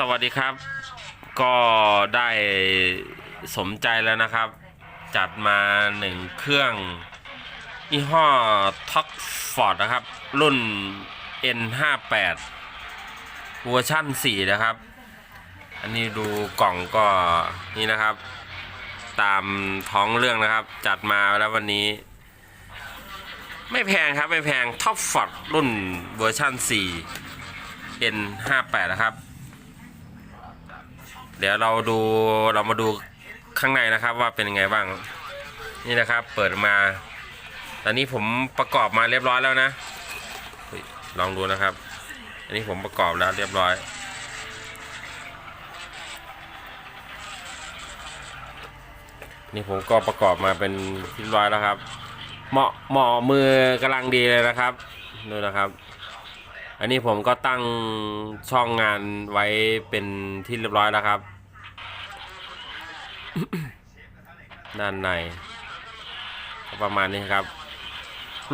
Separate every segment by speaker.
Speaker 1: สวัสดีครับ ก็ได้สมใจแล้วนะครับ จัดมาหนึ่งเครื่องยี่ห้อท็อกฟอร์ดนะครับ รุ่น N58 เวอร์ชั่น 4 นะครับ อันนี้ดูกล่องก็นี่นะครับ ตามท้องเรื่องนะครับ จัดมาแล้ววันนี้ ไม่แพงครับ ไม่แพงท็อปฟอร์ดรุ่นเวอร์ชั่น 4 N58 นะครับ เดี๋ยวเราดูเรามาดูข้างในนะครับว่าเป็นยังไงบ้าง นี่นะครับเปิดมา ตอนนี้ผมประกอบมาเรียบร้อยแล้วนะ ลองดูนะครับ อันนี้ผมประกอบแล้วเรียบร้อย นี่ผมก็ประกอบมาเป็นที่เรียบร้อยแล้วครับ เหมาะเหมาะมือกำลังดีเลยนะครับดูนะครับ อันนี้ผมก็ตั้งช่องงานไว้เป็นที่เรียบร้อยแล้วครับ ด้านในประมาณนี้ครับ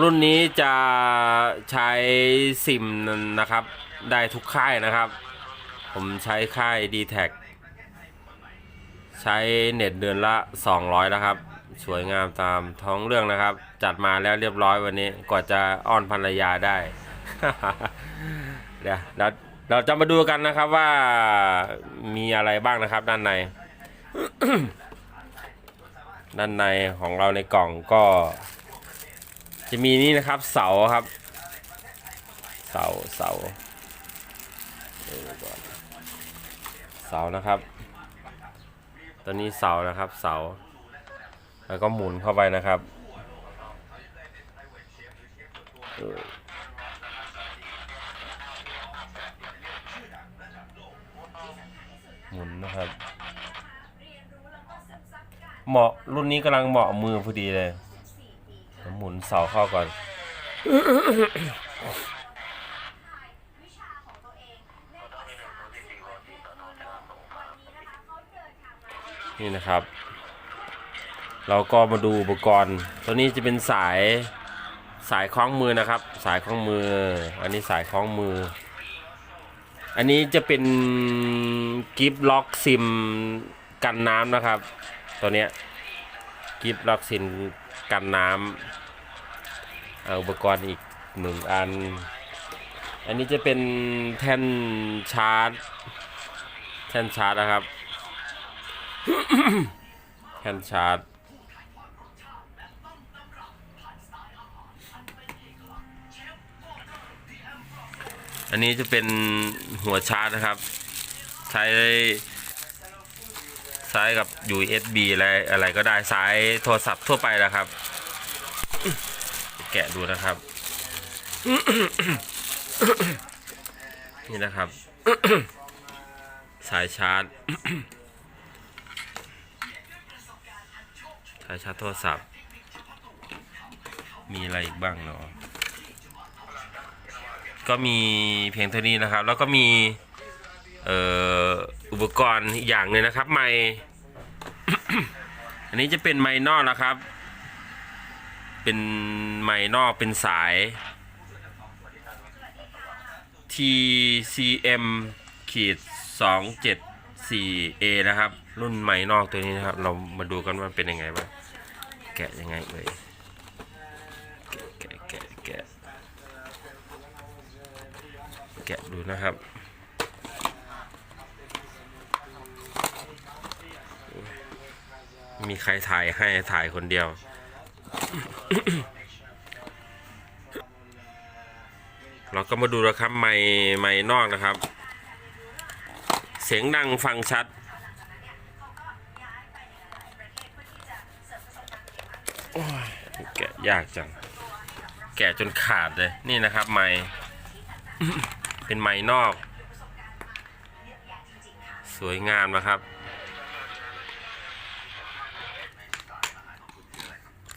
Speaker 1: รุ่นนี้จะใช้ซิมนะครับ ได้ทุกค่ายนะครับ ผมใช้ค่าย d t แทใช้เน็ตเดือนละ 200 นะครับ สวยงามตามท้องเรื่องนะครับ จัดมาแล้วเรียบร้อยวันนี้กว่าจะอ้อนภรรยาได้ เดี๋ยวเราเราจะมาดูกันนะครับว่ามีอะไรบ้างนะครับ ด้านใน ด้านในของเราในกล่องก็ จะมีนี่นะครับ เสาครับ เสาเสาดูก่อเสานะครับ ตัวนี้เสานะครับ เสา แล้วก็หมุนเข้าไปนะครับ เออ หมุนนะครับ เหมาะรุ่นนี้กำลังเหมาะมือพอดีเลยหมุนเสาเข้าก่อน นี่นะครับ เราก็มาดูอุปกรณ์ ตัวนี้จะเป็นสายสายคล้องมือนะครับ สายคล้องมือ อันนี้สายคล้องมือ อันนี้จะเป็นกิฟล็อกซิมกันน้ำนะครับ ตัวเนี้ยกิฟล็อกซิมกันน้ำเอาอุปกรณ์อีกหนึ่งอัน อันนี้จะเป็นแท่นชาร์จ แท่นชาร์จนะครับ แท่นชาร์จ อันนี้จะเป็นหัวชาร์จนะครับ ใช้ใช้กับ USB อะไรอะไรก็ได้สายโทรศัพท์ทั่วไปนะครับ แกะดูนะครับ นี่นะครับ สายชาร์จสายชาร์จโทรศัพท์ มีอะไรอีกบ้างเนาะ ก็มีเพียงเท่านี้นะครับ แล้วก็มีอุปกรณ์อีกอย่างหนึงนะครับ ไมอันนี้จะเป็นไมนอกนะครับ เป็นไมนอกเป็นสาย TCM ขีด274 A นะครับ รุ่นไมนอกตัวนี้นะครับ เรามาดูกันว่าเป็นยังไงบ้าง แกะยังไงเอ่ย แกะดูนะครับมีใครถ่ายให้ถ่ายคนเดียว เราก็มาดูนะครับ ไม้ไม้นอกนะครับ เสียงดังฟังชัดโอ้ยแกะยากจัง แกะจนขาดเลย นี่นะครับ ไม้ เป็นไม้นอก สวยงามนะครับ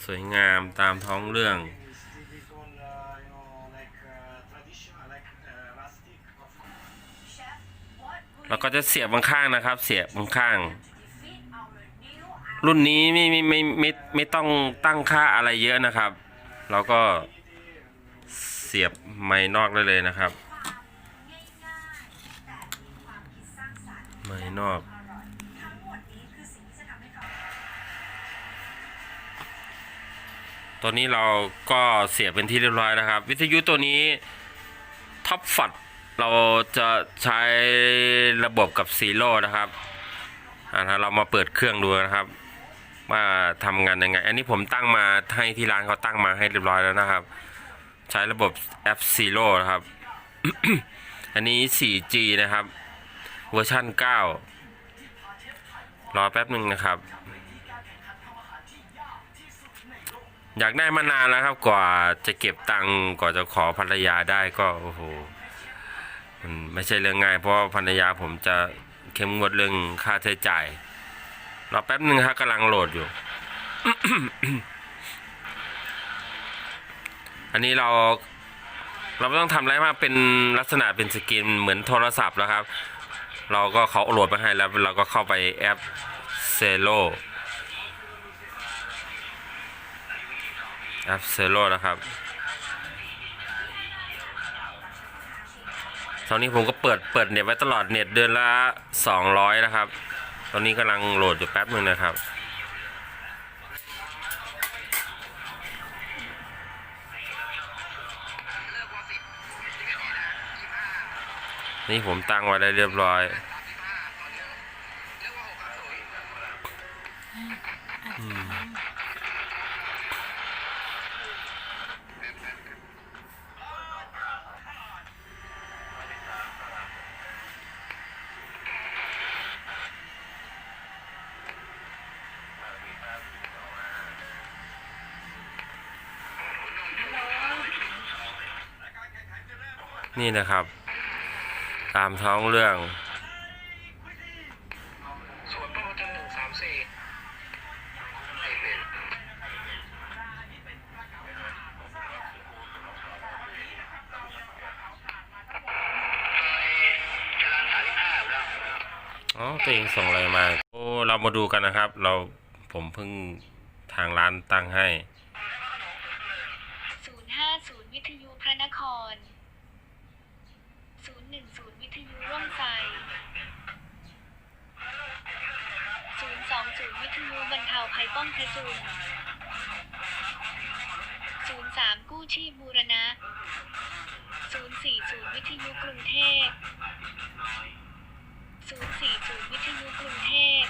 Speaker 1: สวยงามตามท้องเรื่องเราก็จะเสียบบางข้างนะครับ เสียบบางข้าง รุ่นนี้ไม่ไม่ไม่ไม่ไม่ต้องตั้งค่าอะไรเยอะนะครับ เราก็เสียบไม้นอกได้เลยนะครับ ไม้นอกตัวนี้เราก็เสียเป็นที่เรียบร้อยนะครับ วิทยุตัวนี้ท็อปฟัดเราจะใช้ระบบกับซีโร่นะครับอ่าเรามาเปิดเครื่องดูนะครับว่าทำงานยังไง อันนี้ผมตั้งมาให้ที่ร้านเขาตั้งมาให้เรียบร้อยแล้วนะครับ ใช้ระบบแอปซีโร่นะครับ อันนี้ 4G นะครับ เวอร์ชัน9 รอแป๊บหนึ่งนะครับ อยากได้มานานแล้วครับกว่าจะเก็บตังค์กว่าจะขอภรรยาได้ก็โอ้โหมันไม่ใช่เรื่องง่าย เพราะภรรยาผมจะเข้มงวดเรื่องค่าใช้จ่าย รอแป๊บหนึ่งครับกำลังโหลดอยู่ อันนี้เราเราไม่ต้องทำอะไรมากเป็นลักษณะเป็นสกรีนเหมือนโทรศัพท์แล้วครับ เราก็เขาโหลดมาให้แล้วเราก็เข้าไปแอปเซโลแอปเซโลนะครับตอนนี้ผมก็เปิดเปิดเน็ตไว้ตลอดเน็ตเดือนละ 200 นะครับ ตอนนี้กำลังโหลดอยู่แป๊บหนึ่งนะครับ นี่ผมตั้งไว้ได้เรียบร้อยนี่นะครับ ตามท้องเรื่อง
Speaker 2: สวนป้องกันหนึ่งสามสี่ไม่เป็น
Speaker 1: อ๋อตัวเองส่งอะไรมา โอ้ เรามาดูกันนะครับ เราผมเพิ่งทางร้านตั้งให้
Speaker 3: 050 วิทยุพระนคร 010 วิทยุร่มไทร020วิทยุบรรเทาภัยป้องพระจุล03 กู้ชีพบูรณะ 040 วิทยุกรุงเทพ 040 วิทยุกรุงเทพ